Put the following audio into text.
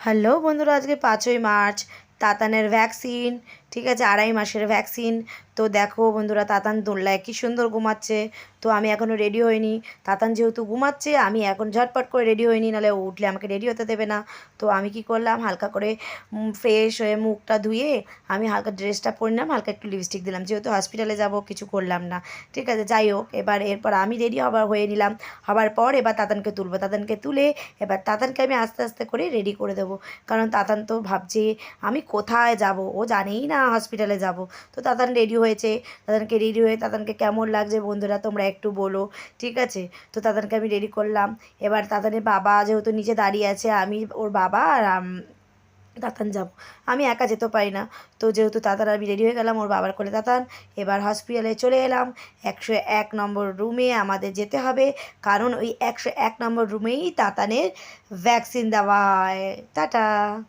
Hello বন্ধুরা আজকে পাঁচই মার্চ তাতানের ভ্যাকসিন ঠিক আছে, আড়াই মাসের ভ্যাকসিন তো দেখো বন্ধুরা, তাতান দোল্লায় কী সুন্দর ঘুমাচ্ছে। তো আমি এখনও রেডি হইনি। তাতান যেহেতু ঘুমাচ্ছে, আমি এখন ঝটপট করে রেডি হইনি, নাহলে উঠলে আমাকে রেডি হতে দেবে না। তো আমি কি করলাম, হালকা করে ফ্রেশ হয়ে মুখটা ধুয়ে আমি হালকা ড্রেসটা পরে নিলাম, হালকা একটু লিপস্টিক দিলাম। যেহেতু হসপিটালে যাব, কিছু করলাম না। ঠিক আছে, যাই হোক, এবার এরপর আমি রেডি হবার হয়ে নিলাম। হবার পর এবার তাতানকে তুলবো। তাতানকে তুলে এবার তাতানকে আমি আস্তে আস্তে করে রেডি করে দেবো। কারণ তাতান তো ভাবছে, আমি কোথায় যাব? ও জানেই না। হসপিটালে যাব। তো তাতান রেডি হয়েছে, তাতানকে রেডি হয়ে তাতানকে কেমন লাগছে বন্ধুরা তোমরা একটু বলো, ঠিক আছে? তো তাতানকে আমি রেডি করলাম। এবার তাতানের বাবা যেহেতু নিচে দাঁড়িয়ে আছে, আমি ওর বাবা আর তাতান যাব। আমি একা যেতে পারি না। তো যেহেতু তাতান আমি রেডি হয়ে গেলাম, ওর বাবার কোলে তাতান। এবার হসপিটালে চলে এলাম। একশো এক নম্বর রুমে আমাদের যেতে হবে। কারণ ওই একশো এক নম্বর রুমেই তাতানের ভ্যাকসিন দেওয়া হয়। টাটা!